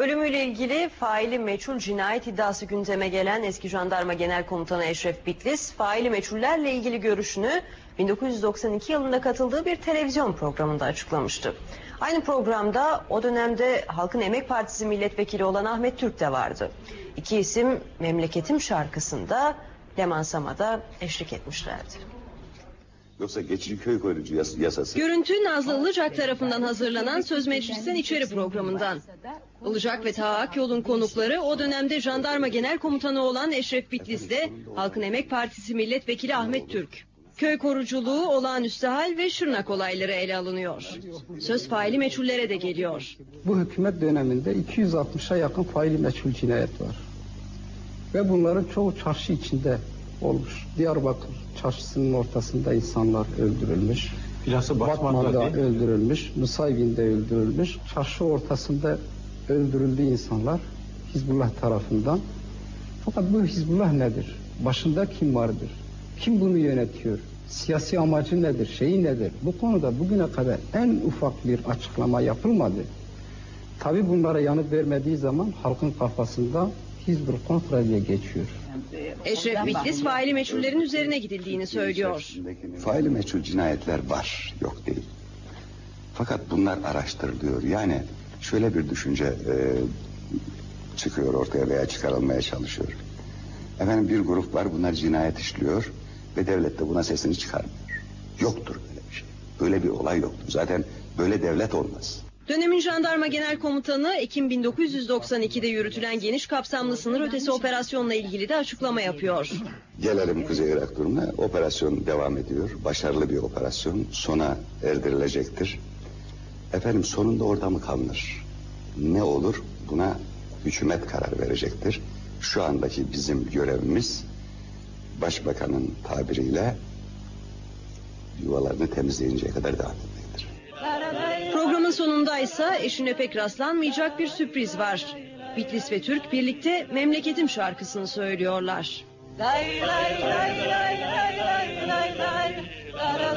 Ölümüyle ilgili faili meçhul cinayet iddiası gündeme gelen eski jandarma genel komutanı Eşref Bitlis, faili meçhullerle ilgili görüşünü 1992 yılında katıldığı bir televizyon programında açıklamıştı. Aynı programda o dönemde Halkın Emek Partisi milletvekili olan Ahmet Türk de vardı. İki isim Memleketim şarkısında Leman Sama'da eşlik etmişlerdi. Yoksa geçici köy koruyucu yas- yasası. Görüntü Nazlı Ilıcak tarafından hazırlanan Söz Meclisten İçeri programından. Ilıcak ve Taha Akyol'un konukları o dönemde jandarma genel komutanı olan Eşref Bitlis'le Halkın Emek Partisi milletvekili Ahmet Türk. Köy koruculuğu, olağanüstü hal ve Şırnak olayları ele alınıyor. Söz faili meçhullere de geliyor. Bu hükümet döneminde 260'a yakın faili meçhul cinayet var. Ve bunların çoğu çarşı içinde olmuş. Diyarbakır çarşısının ortasında insanlar öldürülmüş. Bilhassa Batman'da öldürülmüş. Nusaybin'de öldürülmüş. Çarşı ortasında öldürüldü insanlar Hizbullah tarafından. Fakat bu Hizbullah nedir? Başında kim vardır? Kim bunu yönetiyor? Siyasi amacı nedir? Şeyi nedir? Bu konuda bugüne kadar en ufak bir açıklama yapılmadı. Tabi bunlara yanıt vermediği zaman halkın kafasında Hizbul kontra diye geçiyor. Eşref Bitlis faili meçhullerin üzerine gidildiğini söylüyor. Faili meçhul cinayetler var, yok değil. Fakat bunlar araştırılıyor. Yani şöyle bir düşünce e, çıkıyor ortaya veya çıkarılmaya çalışıyor. Efendim bir grup var bunlar cinayet işliyor ve devlet de buna sesini çıkarmıyor. Yoktur böyle bir şey. Böyle bir olay yoktur. Zaten böyle devlet olmaz. Dönemin jandarma genel komutanı Ekim 1992'de yürütülen geniş kapsamlı sınır ötesi operasyonla ilgili de açıklama yapıyor. Gelelim Kuzey Irak durumuna. Operasyon devam ediyor. Başarılı bir operasyon. Sona erdirilecektir. Efendim sonunda orada mı kalınır? Ne olur? Buna hükümet karar verecektir. Şu andaki bizim görevimiz başbakanın tabiriyle yuvalarını temizleyinceye kadar devam etmektir. Programın sonunda ise eşine pek rastlanmayacak bir sürpriz var. Bitlis ve Türk birlikte Memleketim şarkısını söylüyorlar. Lay lay lay lay lay lay lay lay la la lay lay